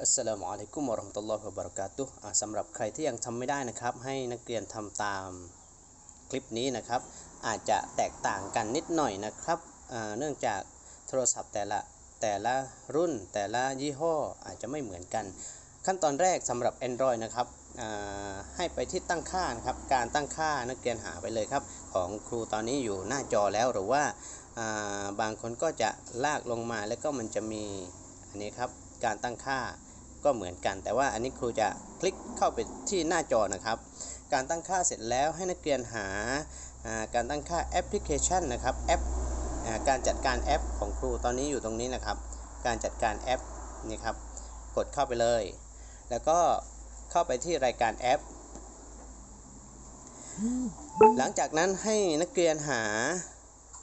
อัสสลามุอะลัยกุมวะราะห์มะตุลลอฮิวะบะเราะกาตุฮ์สำหรับใครที่ยังทำไม่ได้นะครับ ให้นักเรียนทำตามคลิปนี้นะครับ อาจจะแตกต่างกันนิดหน่อยนะครับเนื่องจากโทรศัพท์แต่ละแต่ละรุ่นแต่ละยี่ห้ออาจจะไม่เหมือนกัน ขั้นตอนแรกสำหรับ Android นะครับให้ไปที่ตั้งค่านะครับการตั้งค่านักเรียนหาไปเลยครับ ของครูตอนนี้อยู่หน้าจอแล้วหรือว่าอ่าบางคนก็จะลากลงมาแล้วก็มันจะมีอันนี้ครับ การตั้งค่าก็เหมือนกัน แต่ว่าอันนี้ครูจะคลิกเข้าไปที่หน้าจอนะครับ การตั้งค่าเสร็จแล้วให้นักเรียนหาการตั้งค่าแอปพลิเคชันนะครับแอปการจัดการแอปของครูตอนนี้อยู่ตรงนี้นะครับ การจัดการแอปนี่ครับกดเข้าไปเลย แล้วก็เข้าไปที่รายการแอป หลังจากนั้นให้นักเรียนหา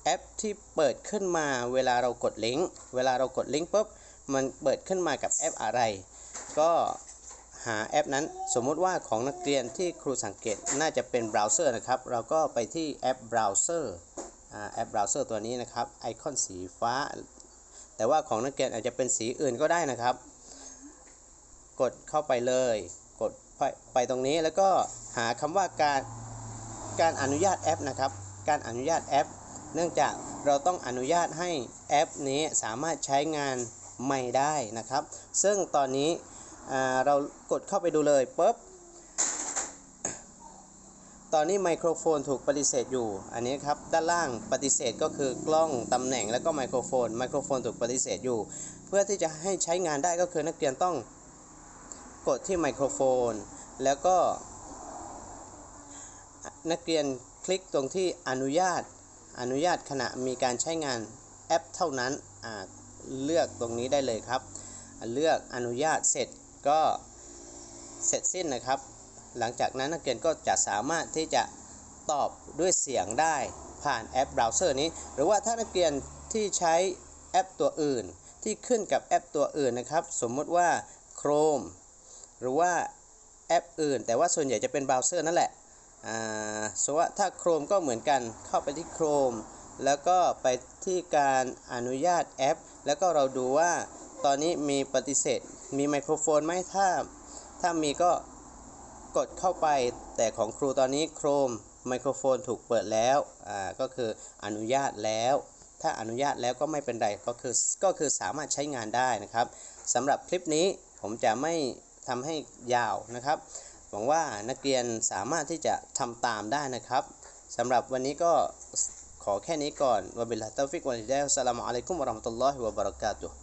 แอปที่เปิดขึ้นมาเวลาเรากดลิงก์เวลาเรากดลิงก์ปุ๊บ มันเปิดขึ้นมากับแอปอะไร ก็หาแอปนั้นสมมุติว่าของนักเรียนที่ครูสังเกตน่าจะเป็นเบราว์เซอร์นะครับ เราก็ไปที่แอปเบราว์เซอร์แอปเบราว์เซอร์ตัวนี้นะครับ ไอคอนสีฟ้า แต่ว่าของนักเรียนอาจจะเป็นสีอื่นก็ได้นะครับ กดเข้าไปเลย กดไปไปตรงนี้แล้วก็หาคำว่าการการอนุญาตแอปนะครับ การอนุญาตแอป เนื่องจากเราต้องอนุญาตให้แอปนี้สามารถใช้งาน ไม่ได้นะครับ ซึ่งตอนนี้เรากดเข้าไปดูเลยปุ๊บตอนนี้ไมโครโฟนถูกปฏิเสธอยู่ อันนี้ครับ ด้านล่างปฏิเสธก็คือกล้องตำแหน่งแล้วก็ไมโครโฟน ไมโครโฟนถูกปฏิเสธอยู่ เพื่อที่จะให้ใช้งานได้ก็คือนักเรียนต้องกดที่ไมโครโฟน แล้วก็ นักเรียนคลิกตรงที่อนุญาต อนุญาตขณะมีการใช้งานแอปเท่านั้นอ่า เลือกตรงนี้ได้เลยครับ เลือกอนุญาตเสร็จก็เสร็จสิ้นนะครับ หลังจากนั้นนักเรียนก็จะสามารถที่จะตอบด้วยเสียงได้ผ่านแอปเบราว์เซอร์นี้ หรือว่าถ้านักเรียนที่ใช้แอปตัวอื่น ที่ขึ้นกับแอปตัวอื่นนะครับ สมมติว่า Chrome หรือว่าแอปอื่น แต่ว่าส่วนใหญ่จะเป็นเบราว์เซอร์นั่นแหละอ่าสมมติว่าถ้า Chrome ก็เหมือนกันเข้าไปที่ Chrome แล้วก็ไปที่การอนุญาตแอป แล้วก็เราดูว่าตอนนี้มีปฏิเสธ มีไมโครโฟนไหมถ้า ถ้ามีก็กดเข้าไป แต่ของครูตอนนี้ Chrome ไมโครโฟนถูกเปิดแล้วอ่าก็คืออนุญาตแล้ว ถ้าอนุญาตแล้วก็ไม่เป็นไรก็คือก็คือสามารถใช้งานได้นะครับสำหรับคลิปนี้ผมจะไม่ทำให้ยาวนะครับหวังว่านักเรียนสามารถที่จะทำตามได้นะครับสำหรับวันนี้ก็ ขอแค่นี้ก่อนวะบิลลาฮิตตอฟิกวะลิดายอัสสลามุอะลัยกุมวะเราะห์มะตุลลอฮิวะบะเราะกาตุฮ์